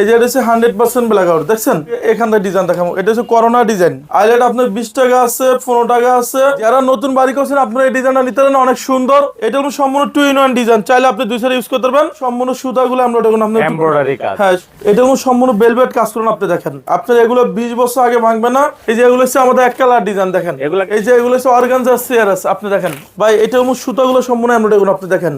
এই যে এটা হচ্ছে হান্ড্রেড পার্সেন্ট ব্ল্যাক আউট দেখছেন? এখান থেকে ডিজাইন দেখাবো। এটা হচ্ছে করোনা ডিজাইন আইলেট আপনার বিশ টাকা আছে পনেরো টাকা আছে। যারা নতুন বাড়ি করছেন আপনার এই ডিজাইনটা নিতে পারেন অনেক সুন্দর। এটা হলো সম্পূর্ণ টু ইন ওয়ান ডিজাইন চাইলে আপনি দুই সাইড ইউজ করতে পারবেন সম্পূর্ণ সুতাগুলো আমরা ওটা আপনি এমব্রয়ডারি কাজ। হ্যাঁ এটা সম্পূর্ণ বেলভেট কাজ করুন আপনি দেখেন। আপনার এগুলো বিশ বছর আগে ভাঙবে না। এই যে এগুলো হচ্ছে আমাদের এক কালার ডিজাইন দেখেন। এগুলা এই যে এগুলো হচ্ছে অর্গানজা চেয়ার আছে আপনি দেখেন। ভাই এটা সুতাগুলো সম্পূর্ণ আমরা আপনি দেখেন।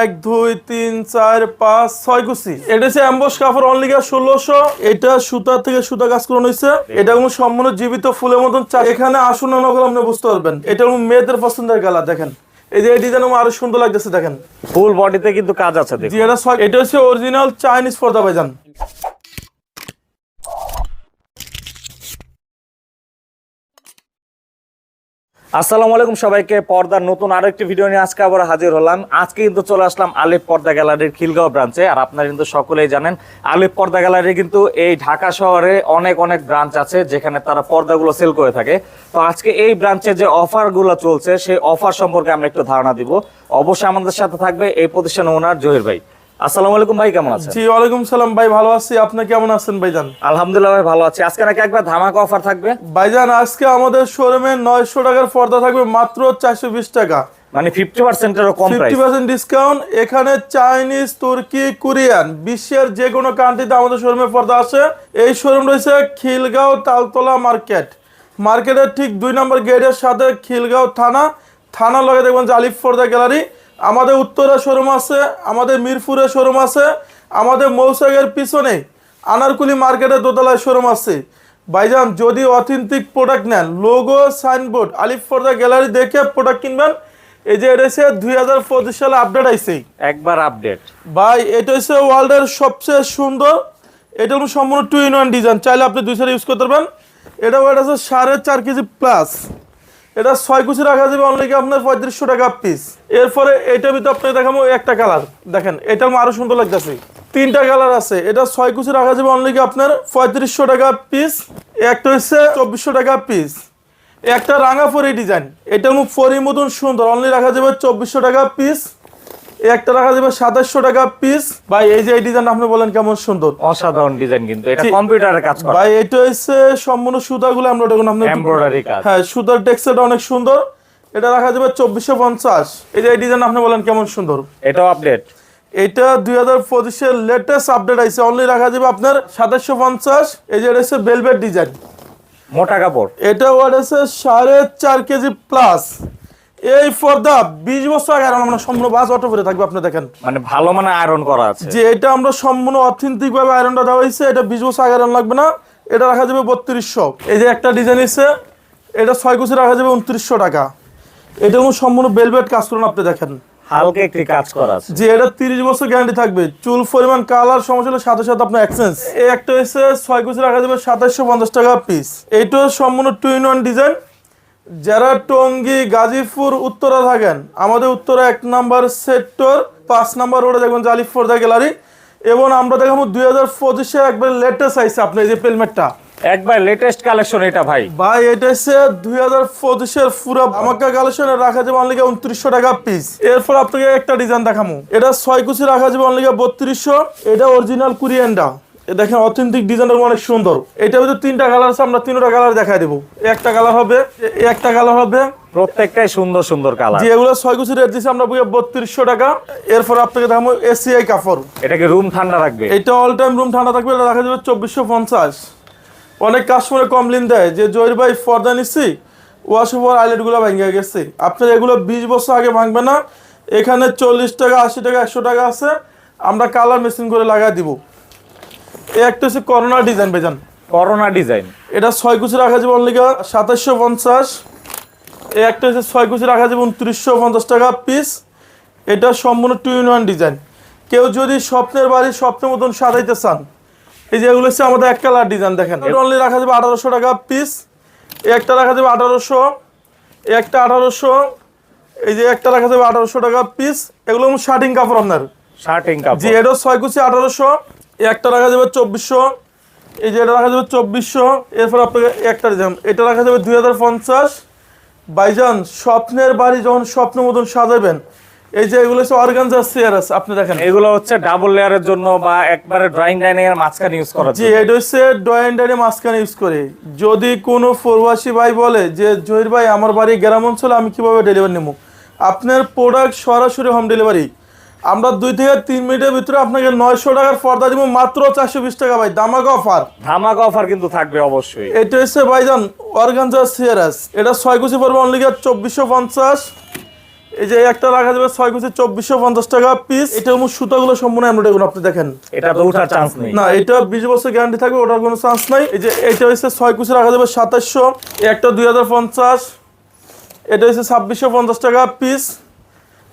এক দুই তিন চার পাঁচ ছয় কুচি। এটা হচ্ছে অ্যাম্বস কাপড় অনলি গা ষোলোশো এটা সুতা থেকে সুতা কাজ করানো হয়েছে। এটা কোনো সম্পূর্ণ জীবিত ফুলের মতন চা- এখানে আসুন নকল আপনি বুঝতে পারবেন। এটা মেয়েদের পছন্দের গালা দেখেন। এই যে এই ডিজাইন আরও সুন্দর লাগতেছে দেখেন। ফুল বডিতে কিন্তু কাজ আছে এটা হচ্ছে অরিজিনাল চাইনিজ পর্দা ভাইজান। আসসালামু আলাইকুম সবাইকে, পর্দার নতুন আরেকটি ভিডিও নিয়ে আজকে আবার হাজির হলাম। আজকে কিন্তু চলে আসলাম আলিফ পর্দা গ্যালারির খিলগাঁও ব্রাঞ্চে, আর আপনারা কিন্তু সকলেই জানেন, আলিফ পর্দা গ্যালারি কিন্তু এই ঢাকা শহরে অনেক অনেক ব্রাঞ্চ আছে যেখানে তারা পর্দাগুলো সেল করে থাকে। তো আজকে এই ব্রাঞ্চে যে অফারগুলো চলছে, সেই অফার সম্পর্কে আমরা একটু ধারণা দিব। অবশ্যই আমাদের সাথে থাকবে এই প্রতিষ্ঠানের ওনার জহির ভাই। আসসালামু আলাইকুম ভাই কেমন আছেন? জি ওয়ালাইকুম সালাম। ভাই ভালো আছি। আপনি কেমন আছেন ভাইজান? আলহামদুলিল্লাহ ভাই ভালো আছি। আজকে নাকি একবার ধামাকা অফার থাকবে? ভাইজান আজকে আমাদের শোরুমে নয়শো টাকার পর্দা থাকবে মাত্র চারশো বিশ টাকা। মানে ফিফটি পার্সেন্টেরও কম প্রাইস পার্সেন্ট ডিসকাউন্ট এখানে চাইনিজ তুর্কি কোরিয়ান বিশ্বের যে কোনো কান্ট্রিতে আমাদের শোরুমে পর্দা আছে। এই শোরুম রয়েছে খিলগাঁও তালতলা মার্কেট। মার্কেটের ঠিক দুই নম্বর গেটের সাথে খিলগাঁও থানা। থানা লগে দেখবেন যে আলিফ পর্দা গ্যালারি। আমাদের উত্তরা শোরুম আছে আমাদের মিরপুরে শোরুম আছে আমাদের মৌসাগের পিছনে আনারকুলি মার্কেটের দোতলায় শোরুম আছে। ভাইজান যদি অথেন্টিক প্রোডাক্ট নেন logo signboard Alif Porda gallery দেখে প্রোডাক্ট কিনবেন। এই যে এটা হচ্ছে দুই হাজার পঁচিশ সালে আপডেট আইছে। একবার আপডেট ভাই এটা হচ্ছে ওয়ার্ল্ডের সবচেয়ে সুন্দর এটা হলো সম্পূর্ণ টু ইন ওয়ান ডিজাইন চাইলে আপনি দুই সাইড ইউজ করতে পারবেন। এটা ওয়েট আছে সাড়ে চার কেজি প্লাস এটা ছয় কুচি রাখা যাবে অনলি আপনার পঁয়ত্রিশশো টাকা পিস এরপরে এটার ভিতরে আপনাকে দেখাবো একটা কালার দেখেন এটা আরও সুন্দর লাগতেছে। তিনটা কালার আছে। এটা ছয় কুচি রাখা যাবে অনলি আপনার পঁয়ত্রিশশো টাকা পিস একটা হচ্ছে চব্বিশশো টাকা পিস একটা রাঙা ফরি ডিজাইন এটা মুখ ফরি মতন সুন্দর। অনলি রাখা যাবে চব্বিশশো টাকা পিস একটা রাখা যাবে সাতাশশো টাকা পিস ভাই এই যে এই ডিজাইন আপনি বলেন কেমন সুন্দর। অসাধারণ ডিজাইন কিন্তু। এটা জি। কম্পিউটারে কাজ করে। ভাই এটা হচ্ছে সম্পূর্ণ সুতাগুলো আমরা দেখুন আপনি এমব্রয়ডারি কাজ। হ্যাঁ সুতার টেক্সচারটা অনেক সুন্দর। এটা রাখা যাবে চব্বিশশো পঞ্চাশ। এই যে এই ডিজাইন আপনি বলেন কেমন সুন্দর। এটাও আপডেট এটা দুই হাজার পঁচিশের লেটেস্ট আপডেট আইছে। অনলি রাখা যাবে আপনার সাতাশশো পঞ্চাশ। এই যে এটা হচ্ছে বেলভেট ডিজাইন মোটা কাপড়। এটা ওয়াট আছে সাড়ে চার কেজি প্লাস এই পর্দা বিশ বছর আগে আর আমরা সম্পূর্ণ বাস অটো করে থাকবে আপনি দেখেন। মানে ভালো মানে আয়রন করা আছে। যে এটা আমরা সম্পূর্ণ অথেন্টিক ভাবে আয়রনটা দেওয়া হয়েছে এটা বিশ বছর আগে আয়রন লাগবে না এটা রাখা যাবে বত্রিশশো। এই যে একটা ডিজাইন এসে এটা ছয় কুচি রাখা যাবে উনত্রিশশো টাকা। এটা কোনো সম্পূর্ণ বেলভেট কাজ করুন আপনি দেখেন। হালকা একটি কাজ করা আছে। যে এটা তিরিশ বছর গ্যারান্টি থাকবে চুল পরিমাণ কালার সমস্যা হলে সাথে সাথে আপনার এক্সচেঞ্জ এই একটা এসে ছয় কুচি রাখা যাবে সাতাশশো পঞ্চাশ টাকা পিস এইটাও সম্পূর্ণ টু ইন ওয়ান ডিজাইন যারা টঙ্গী গাজীপুর উত্তরা থাকেন আমাদের উত্তরা এক নাম্বার সেক্টর পাঁচ নাম্বার রোডে দেখবেন জালিফ ফোর্দা গ্যালারি এবং আমরা দেখাবো দুই হাজার পঁচিশে একবার লেটেস্ট আইসে আপনার এই যে পেলমেটটা একবার লেটেস্ট কালেকশন এটা ভাই। ভাই এটা হচ্ছে দুই হাজার পঁচিশের পুরো আমাকে কালেকশনে রাখা যাবে অনলিকে উনত্রিশশো টাকা পিস এরপর আপনাকে একটা ডিজাইন দেখামো এটা ছয় কুচি রাখা যাবে অনলিকে বত্রিশশো। এটা অরিজিনাল কুরিয়ানটা এ দেখেন অথেন্টিক ডিজাইনটা অনেক সুন্দর। এটা ভিতরে তিনটা কালার আছে আমরা তিনটা কালার দেখাই দেবো। একটা কালার হবে একটা কালার হবে। প্রত্যেকটাই সুন্দর সুন্দর কালার যে এগুলো ছয় কুচি রেট দিচ্ছে আমরা বত্রিশশো টাকা। এরপর আপনাকে দেখাবো এসিআই কাপড়। এটাকে রুম ঠান্ডা রাখবে? এটা অল টাইম রুম ঠান্ডা থাকবে এটা রাখা যাবে চব্বিশশো পঞ্চাশ। অনেক কাস্টমারে কমপ্লেন দেয়। যে জয়ের ভাই ফর্দা নিচ্ছি ওয়াশ ওভার আইলেটগুলো ভেঙে গেছে। আপনার এগুলো বিশ বছর আগে ভাঙবে না। এখানে চল্লিশ টাকা আশি টাকা একশো টাকা আছে। আমরা কালার মেশিন করে লাগাই দিব। এই একটা হচ্ছে করোনা ডিজাইন বেজান করোনা ডিজাইন এটা ছয় কুচি রাখা যাবে অনলি সাতাশশো পঞ্চাশ। এই একটা হচ্ছে ছয় কুচি রাখা যাবে উনত্রিশশো পঞ্চাশ টাকা পিস এটা সম্পূর্ণ টু ইন ওয়ান ডিজাইন কেউ যদি স্বপ্নের বাড়ি স্বপ্নের মতন সাজাইতে চান এই যে এগুলো হচ্ছে আমাদের এক কালার ডিজাইন দেখেন। অনলি রাখা যাবে আঠারোশো টাকা পিস একটা রাখা যাবে আঠারোশো। একটা আঠারোশো। এই যে একটা রাখা যাবে আঠারোশো টাকা পিস এগুলো শার্টিং কাপড় আপনার। শার্টিং জি কাপড় এটা ছয় কুচি আঠারোশো। একটা রাখা যাবে চব্বিশশো এই যে এটা রাখা যাবে চব্বিশশো এরপর আপনাকে একটা দিলাম এটা রাখা যাবে দুই হাজার পঞ্চাশ। বাইজান স্বপ্নের বাড়ি যখন স্বপ্ন মতন সাজাবেন এই যে এগুলো হচ্ছে অর্গানজার সিয়ারাস আপনি দেখেন। এগুলো হচ্ছে ডাবল লেয়ারের জন্য বা একবারে ড্রয়িং ডাইনিং এর মাঝখানে ইউজ করা জি এটা হচ্ছে ড্রয়িং ডাইনে মাঝখানে ইউজ করে। যদি কোনো প্রবাসী ভাই বলে যে জহির ভাই আমার বাড়ি গ্রাম অঞ্চলে আমি কীভাবে ডেলিভারি নেব? আপনার প্রোডাক্ট সরাসরি হোম ডেলিভারি আমরা দুই থেকে তিন মিনিটের ভিতরে আপনাকে নয়শো টাকার পর্দা দিব মাত্র চারশো বিশ টাকা ভাই। দামাক অফার ধামাক অফার কিন্তু থাকবে অবশ্যই। এটা হচ্ছে ভাইজান অর্গানজা সিয়ারাস এটা ছয় কুচি পড়বে অনলি চব্বিশশো পঞ্চাশ। এই যে একটা রাখা যাবে ছয় কুচি চব্বিশশো পঞ্চাশ টাকা পিস এটা আমার সুতাগুলো সম্পূর্ণ এমব্রয়ডারি গুলো আপনি দেখেন। এটা তো উঠার চান্স নেই। না এটা বিশ বছর গ্যারান্টি থাকবে ওটার কোনো চান্স নাই। এই যে এটা হচ্ছে ছয় কুচি রাখা যাবে সাতাশশো একটা দুই হাজার পঞ্চাশ। এটা হচ্ছে ছাব্বিশশো পঞ্চাশ টাকা পিস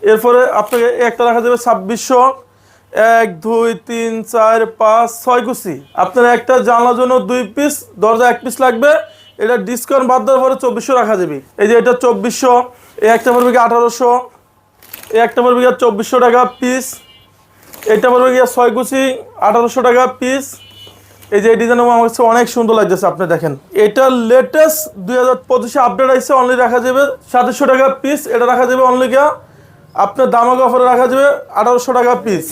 এরপরে আপনাকে একটা রাখা যাবে ছাব্বিশশো এক, দুই, তিন, চার, পাঁচ, ছয় কুচি। আপনার একটা জানলার জন্য দুই পিস দরজা এক পিস লাগবে। এটা ডিসকাউন্ট বাদ দেওয়ার পরে চব্বিশশো রাখা যাবে। এই যে এটা চব্বিশশো, এই একটা পড়বে গিয়ে আঠারোশো, এই একটা পড়বে কি চব্বিশশো টাকা পিস এটা পড়বে গিয়ে ছয় কুচি, আঠারোশো টাকা পিস এই যে এই ডিজাইন আমার কাছে অনেক সুন্দর লাগতেছে, আপনি দেখেন। এটা লেটেস্ট দুই হাজার পঁচিশে আপডেট আসছে অনলি রাখা যাবে সাতশো টাকা পিস এটা রাখা যাবে অনলি গিয়া আপনার দামাকে অফারে রাখা যাবে আঠারোশো টাকা পিস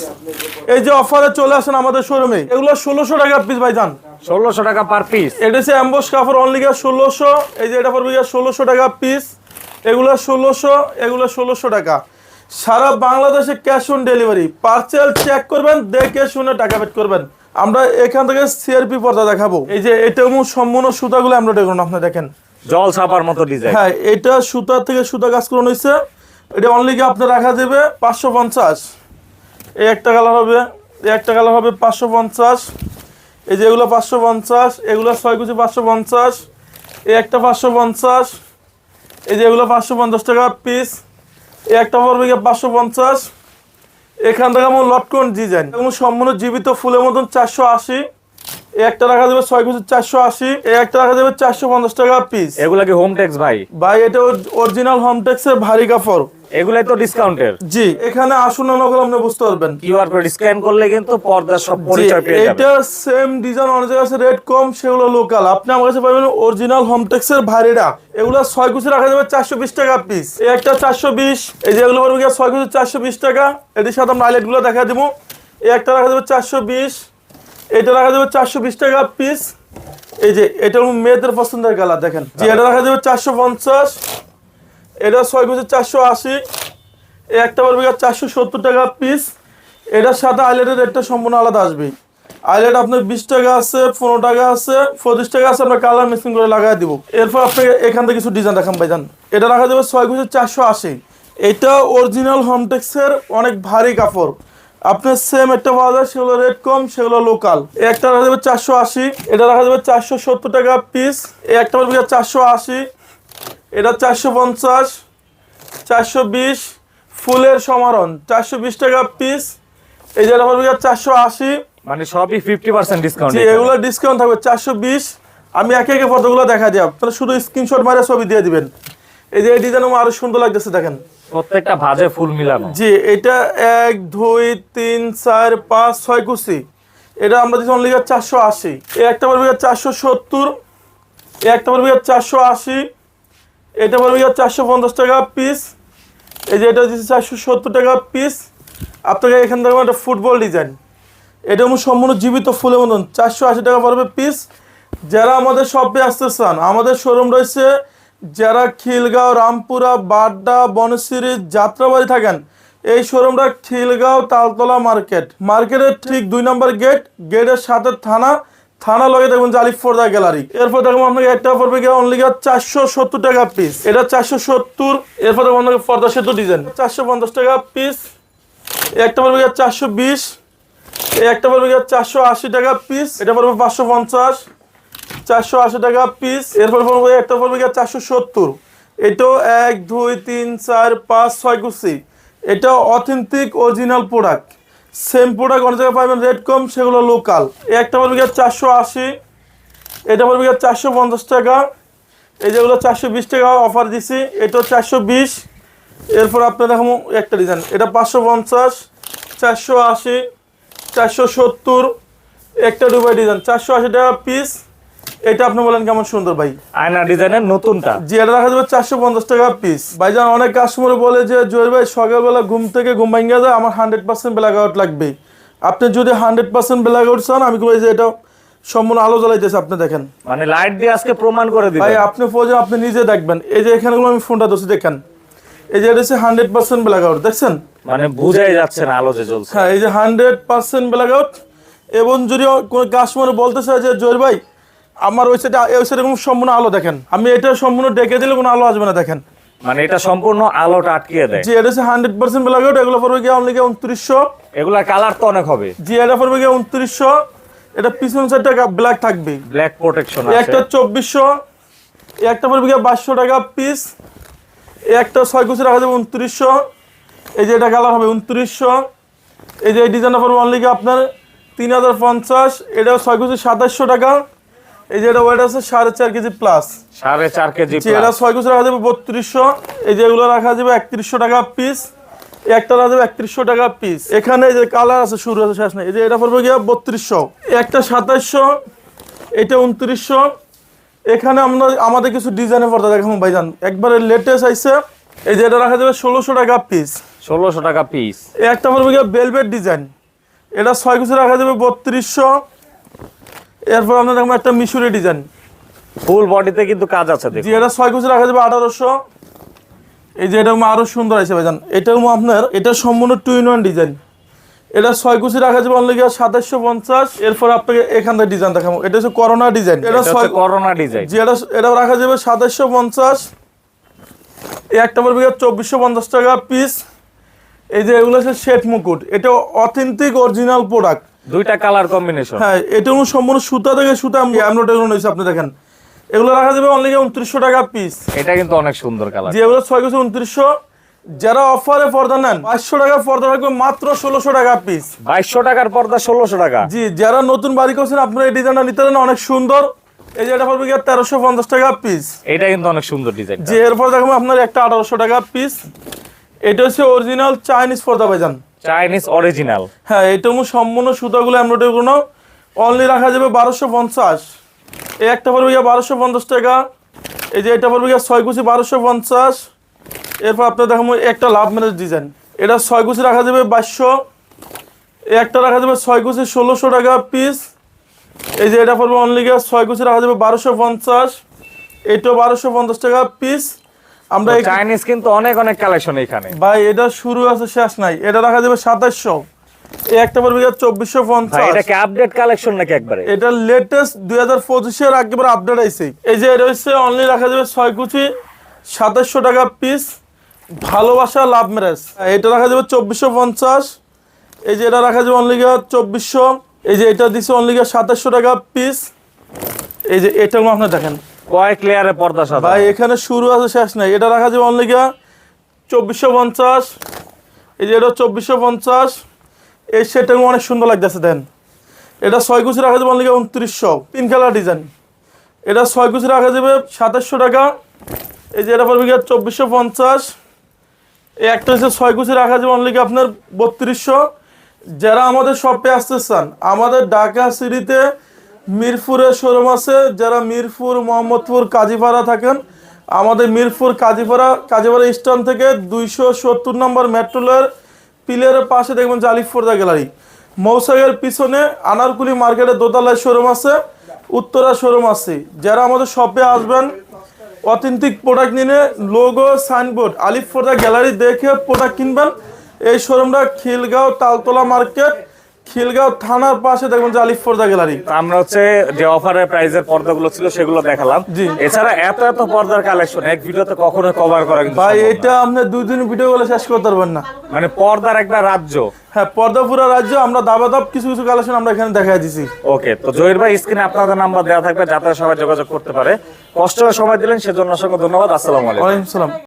এই যে অফারে চলে আসেন আমাদের শোরুমে এগুলো ষোলোশো টাকা পিস ভাই যান ষোলোশো টাকা পার পিস এটা হচ্ছে অ্যাম্বোস কাপড় অনলি গিয়া ষোলোশো এই যে এটা পড়বে গিয়া ষোলোশো টাকা পিস এগুলো ষোলোশো এগুলো ষোলোশো টাকা। সারা বাংলাদেশে cash on delivery parcel check করবেন দেখে শুনে টাকা পেড করবেন। আমরা এখান থেকে সিআরপি পর্দা দেখাবো। এই যে এটা সম্পূর্ণ সুতাগুলো আমরা দেখুন আপনি দেখেন। জল ছাপার মতো ডিজাইন হ্যাঁ এটা সুতা থেকে সুতা কাজ করানো হয়েছে। এটা অনলি কি আপনার রাখা দেবে পাঁচশো পঞ্চাশ। এই একটা কালার হবে, এই একটা কালার হবে পাঁচশো পঞ্চাশ। এই যে এগুলো পাঁচশো পঞ্চাশ, এগুলো ছয় কুচি পাঁচশো পঞ্চাশ। এই একটা পাঁচশো পঞ্চাশ। এই যে এগুলো পাঁচশো পঞ্চাশ টাকা পিস এই একটা পড়বে গিয়ে পাঁচশো পঞ্চাশ। এখান থেকে আমার লটকন ডিজাইন এবং সম্পূর্ণ জীবিত ফুলের মতন চারশো আশি। একটা রাখা যাবে ছয় কুচি চারশো আশি একটা রাখা যাবে চারশো পঞ্চাশ টাকা পিস এগুলা কি হোম টেক্স ভাই? ভাই এটা অরিজিনাল হোমটেক্সের ভারী কাপড়। এগুলাই তো ডিসকাউন্টের জি এখানে আসুন না নকল আপনি বুঝতে পারবেন। কিউআর কোড স্ক্যান করলে কিন্তু পর্দার সব পরিচয় পেয়ে যাবে। এটা সেম ডিজাইন অনেক জায়গায় আছে রেট কম সেগুলো লোকাল আপনি আমার কাছে পাবেন অরিজিনাল হোমটেক্সের ভারীটা। এগুলো ছয় কুচি রাখা যাবে চারশো বিশ টাকা পিস এই একটা চারশো বিশ এই যে এগুলো গিয়ে ছয় কুচি চারশো বিশ টাকা। এটির সাথে আমরা হাইলাইটগুলো দেখা দেবো। এই একটা রাখা যাবে চারশো বিশ এটা রাখা যাবে চারশো বিশ টাকা পিস এই যে, এটা মেয়েদের পছন্দের কালার, দেখেন। যে এটা রাখা যাবে চারশো পঞ্চাশ। এটা ছয় কুচি চারশো আশি। একটা পড়বে চারশো সত্তর টাকা পিস এটার সাথে আইলেটের রেটটা সম্পূর্ণ আলাদা আসবে। আইলেট আপনার বিশ টাকা আছে, পনেরো টাকা আছে, পঁচিশ টাকা আছে, আমরা কালার মিক্সিং করে লাগাই দিব। এরপর আপনাকে এখান থেকে কিছু ডিজাইন দেখান ভাইজান। এটা রাখা যাবে ছয় কুচি চারশো আশি। এটা অরিজিনাল হোমটেক্সের অনেক ভারী কাপড়। আপনার সেম একটা পাওয়া যায় সেগুলো রেট কম সেগুলো লোকাল একটা রাখা যাবে চারশো আশি এটা রাখা যাবে চারশো সত্তর টাকা পিস একটা পড়বে চারশো আশি এটা চারশো পঞ্চাশ চারশো বিশ ফুলের সমারণ চারশো বিশ টাকা পিস এই যে আমার চারশো আশি। মানে সবই ফিফটি পার্সেন্ট ডিসকাউন্ট এগুলো ডিসকাউন্ট থাকবে চারশো বিশ। আমি একে একে ফটোগুলো দেখা দিই আপনারা শুধু স্ক্রিনশট মারে ছবি দিয়ে দিবেন। এই যে এই ডিজাইন আরও সুন্দর লাগতেছে দেখেন। প্রত্যেকটা ভাজে ফুল মিলানো। জি, এটা এক, দুই, তিন, চার, পাঁচ, ছয় কুচি। এটা আমরা দিচ্ছি অনলি চারশো আশি। একটা পড়বে চারশো সত্তর। একটা পড়বে চারশো আশি। এটা পড়বে চারশো পঞ্চাশ টাকা পিস এই যে এটা দিচ্ছি চারশো সত্তর টাকা পিস আপনাকে এখান থেকে একটা ফুটবল ডিজাইন এটা আমার সম্পূর্ণ জীবিত ফুলের মতন। চারশো আশি টাকা পড়বে পিস যারা আমাদের শপে আসতে চান, আমাদের শোরুম রয়েছে যারা খিলগাঁও, রামপুরা, বাড্ডা, বনশ্রী যাত্রাবাড়ি থাকেন, এই শোরুমটা খিলগাঁও তালতলা মার্কেট। মার্কেটের ঠিক দুই নম্বর গেট, গেটের সাথে থানা থানা লগে দেখবেন জালিফ ফোর্দা গ্যালারি। এরপর দেখুন আপনাকে একটা পড়বে গিয়ে অনলি চারশো সত্তর টাকা পিস এটা চারশো সত্তর, এরপর দেখুন আপনাকে পর্দা সেতু ডিজাইন চারশো পঞ্চাশ টাকা পিস একটা পড়বে গিয়ে চারশো বিশ, এই একটা পড়বে গিয়ে চারশো আশি টাকা পিস এটা পড়বে পাঁচশো পঞ্চাশ। চারশো আশি টাকা পিস এরপর পড়বে একটা পড়বে গিয়ে চারশো সত্তর। এটাও এক, দুই, তিন, চার, পাঁচ, ছয় কুচি এটা authentic original product same product অনেক জায়গায় পাবেন রেট কম সেগুলো লোকাল একটা পড়বে গিয়ে চারশো আশি। এটা পড়বে গিয়ে চারশো পঞ্চাশ টাকা। এই যেগুলো চারশো বিশ টাকা অফার দিছি, এটাও চারশো বিশ। এরপর আপনার দেখো একটা ডিজাইন এটা পাঁচশো পঞ্চাশ, চারশো আশি, চারশো সত্তর। একটা দুবাই ডিজাইন চারশো আশি টাকা পিস এটা আপনি বলেন কেমন সুন্দর ভাই। আয়না ডিজাইনের নতুনটা। জি এটা রাখা যাবে চারশো পঞ্চাশ টাকা পিস ভাইজান অনেক কাস্টমার বলে যে জয়ের ভাই সকালবেলা ঘুম থেকে ঘুম ভাঙ্গা যায় আমার হান্ড্রেড পার্সেন্ট ব্ল্যাক আউট লাগবে। আপনি যদি হান্ড্রেড পার্সেন্ট ব্ল্যাক আউট চান আমি বলি যে এটা সম্পূর্ণ আলো জ্বালাইতেছে আপনি দেখেন। মানে লাইট দিয়ে আজকে প্রমাণ করে ভাই আপনি প্রয়োজন আপনি নিজে দেখবেন। এই যে এখানেগুলো আমি ফোনটা ধরছি দেখেন। এই যে এটা হচ্ছে হান্ড্রেড পার্সেন্ট ব্ল্যাক আউট দেখছেন? মানে বুঝাই যাচ্ছে না আলো যে জ্বলছে। হ্যাঁ এই যে হান্ড্রেড পার্সেন্ট ব্ল্যাক আউট এবং যদি কোনো কাস্টমার বলতে চায় যে জয়ের ভাই আমার ওই সাইডে ওই সাইডে কোনো সম্পূর্ণ আলো দেখেন। আমি এটা সম্পূর্ণ ডেকে দিলে কোনো আলো আসবে না দেখেন। মানে এটা সম্পূর্ণ আলোটা আটকিয়ে দেয়। জি এটা হচ্ছে হান্ড্রেড পার্সেন্ট ব্ল্যাক আউট এগুলো পড়বে গিয়ে অনলি উনত্রিশশো। এগুলা কালার তো অনেক হবে। জি এটা পড়বে গিয়ে উনত্রিশশো। এটা পিছন সাইডটা ব্ল্যাক থাকবে। ব্ল্যাক প্রোটেকশন আছে। একটা চব্বিশশো একটা পড়বে গিয়ে বাইশশো টাকা পিস একটা ছয় কুচি রাখা যাবে উনত্রিশশো। এই যে এটা কালার হবে উনত্রিশশো। এই যে এই ডিজাইনটা পড়বে অনলি আপনার তিন হাজার পঞ্চাশ। এটা ছয় কুচি সাতাশশো টাকা। এই যে এটা ওয়েট আছে সাড়ে চার কেজি প্লাস সাড়ে চার কেজি এটা ছয় কুচি রাখা যাবে বত্রিশশো। এই যে এগুলো রাখা যাবে একত্রিশশো টাকা পিস একটা রাখা যাবে একত্রিশশো টাকা পিস এখানে যে কালার আছে শুরু আছে শেষ নেই। এই যে এটা পড়বে গিয়ে বত্রিশশো। একটা সাতাশশো এটা উনত্রিশশো। এখানে আমরা আমাদের কিছু ডিজাইনের পর্দা দেখাবো ভাইজান। একবারে লেটেস্ট আইসে এই যে এটা রাখা যাবে ষোলোশো টাকা পিস ষোলোশো টাকা পিস একটা পড়বে গিয়ে বেলভেট ডিজাইন এটা ছয় কুচি রাখা যাবে বত্রিশশো। এরপর আপনার দেখব একটা মিশরি ডিজাইন ফুল বডিতে কিন্তু কাজ আছে জি এটা ছয় কুচি রাখা যাবে আঠারোশো। এই যে এটা আরও সুন্দর আছে ভাইজান। এটা আপনার এটা সম্পূর্ণ টু ইন ওয়ান ডিজাইন এটা ছয় কুচি রাখা যাবে অনলি সাতাশশো পঞ্চাশ। এরপর আপনাকে এখান থেকে ডিজাইন দেখাবো। এটা হচ্ছে করোনা ডিজাইন এটা ছয় হচ্ছে করোনা ডিজাইন জি এটা এটা রাখা যাবে সাতাশশো পঞ্চাশ। এই একটা পড়বে চব্বিশশো পঞ্চাশ টাকা পিস এই যে এগুলো হচ্ছে শেট মুকুট। এটা অথেন্টিক অরিজিনাল প্রোডাক্ট দুইটা কালার কম্বিনেশন হ্যাঁ এটা হলো সম্পূর্ণ সুতা থেকে সুতা হয়েছে আপনি দেখেন। এগুলো রাখা যাবে অনলি উনত্রিশশো টাকা পিস এটা কিন্তু অনেক সুন্দর কালার যে এগুলো ছয় কেজি উনত্রিশশো। যারা অফারে পর্দা নেন পাঁচশো টাকা পর্দা থাকবে মাত্র ষোলোশো টাকা পিস বাইশশো টাকার পর্দা ষোলোশো টাকা। জি যারা নতুন বাড়ি করছেন আপনারা এই ডিজাইনটা নিতে পারেন অনেক সুন্দর। এই যে এটা পড়বে গিয়ে তেরোশো পঞ্চাশ টাকা পিস এটা কিন্তু অনেক সুন্দর ডিজাইন যে এরপর দেখবেন আপনার একটা আঠারোশো টাকা পিস এটা হচ্ছে অরিজিনাল চাইনিজ পর্দা ভাইজান। চাইনিজ অরিজিনাল হ্যাঁ এটা সম্পূর্ণ সুতাগুলো এমব্রয়ডারি কোনো অনলি রাখা যাবে বারোশো পঞ্চাশ। এই একটা পড়বে গিয়ে বারোশো পঞ্চাশ টাকা। এই যে এটা পড়বে গিয়ে ছয় কুচি বারোশো পঞ্চাশ। এরপর আপনার দেখাবো একটা লাভ ম্যারেজ ডিজাইন এটা ছয় কুচি রাখা যাবে বাইশশো। এই একটা রাখা যাবে ছয় কুচি ষোলোশো টাকা পিস এই যে এটা পড়বে অনলি গিয়ে ছয় কুচি রাখা যাবে বারোশো পঞ্চাশ। এটাও বারোশো পঞ্চাশ টাকা পিস আমরা চাইনিজ কিন্তু অনেক অনেক কালেকশন এখানে। ভাই এটা শুরু আছে শেষ নাই। এটা রাখা যাবে সাতাশশো এই একটা পড়বে চব্বিশশো পঞ্চাশ। এটা কি আপডেট কালেকশন নাকি একবারে? এটা লেটেস্ট দুই হাজার পঁচিশের একেবারে আপডেট আইছে। এই যে এটা হচ্ছে অনলি রাখা যাবে ছয় কুচি সাতাশশো টাকা পিস ভালোবাসা লাভ ম্যারেজ এটা রাখা যাবে চব্বিশশো পঞ্চাশ। এই যে এটা রাখা যাবে অনলি চব্বিশশো। এই যে এটা দিচ্ছে অনলি সাতাশশো টাকা পিস এই যে এটা আপনার দেখেন। কয়েক লেয়ারে পর্দা সাদা ভাই, এখানে শুরু আছে, শেষ নাই। এটা রাখা যাবে অনলি গিয়া চব্বিশশো পঞ্চাশ। এই যে এটা চব্বিশশো পঞ্চাশ। এই সেটটা অনেক সুন্দর লাগতেছে, দেন। এটা ছয় কুচি রাখা যাবে অনলি উনত্রিশশো। তিন কালার ডিজাইন। এটা ছয় কুচি রাখা যাবে সাতাশশো টাকা। এই যে এটা পড়বে গিয়া চব্বিশশো পঞ্চাশ। এই একটা হচ্ছে ছয় কুচি রাখা যাবে অনলি আপনার বত্রিশশো। যারা আমাদের শপে আসতে চান, আমাদের ঢাকা সিটিতে মিরপুরের শোরুম আছে, যারা মিরপুর, মোহাম্মদপুর, কাজীপাড়া থাকেন, আমাদের মিরপুর, কাজীপাড়া কাজীপাড়া স্ট্যান্ড থেকে দুইশো সত্তর নম্বর মেট্রোলের পিলের পাশে দেখবেন জালিফোর্দা গ্যালারি মৌসাগের পিছনে আনারকুলি মার্কেটের দোতলায় শোরুম আছে, উত্তরা শোরুম আছে। যারা আমাদের শপে আসবেন অথেন্টিক প্রোডাক্ট নিয়ে logo signboard Alif Porda gallery দেখে প্রোডাক্ট কিনবেন, এই শোরুমটা খিলগাঁও, তালতলা মার্কেট খিলগাঁও থানার পাশে দেখবেন যে আলিফ ফোর্দা গ্যালারি। আমরা হচ্ছে যে অফারের প্রাইজের পর্দাগুলো ছিল সেগুলো দেখালাম। এছাড়া এত এত পর্দার কালেকশন এক ভিডিওতে কখনো কভার করা কিন্তু ভাই এটা আপনি দুই দিন ভিডিও গুলো শেষ করতে পারবেন না। মানে পর্দার একটা রাজ্য। হ্যাঁ পর্দাপুরা রাজ্য আমরা দাবা দাব কিছু কিছু কালেকশন আমরা এখানে দেখা দিছি। ওকে তো জহির ভাই স্ক্রিনে আপনাদের নাম্বার দেওয়া থাকবে যাতে সবাই যোগাযোগ করতে পারে। কষ্ট করে সময় দিলেন সেজন্য অসংখ্য ধন্যবাদ। আসসালামু আলাইকুম। ওয়ালাইকুম সালাম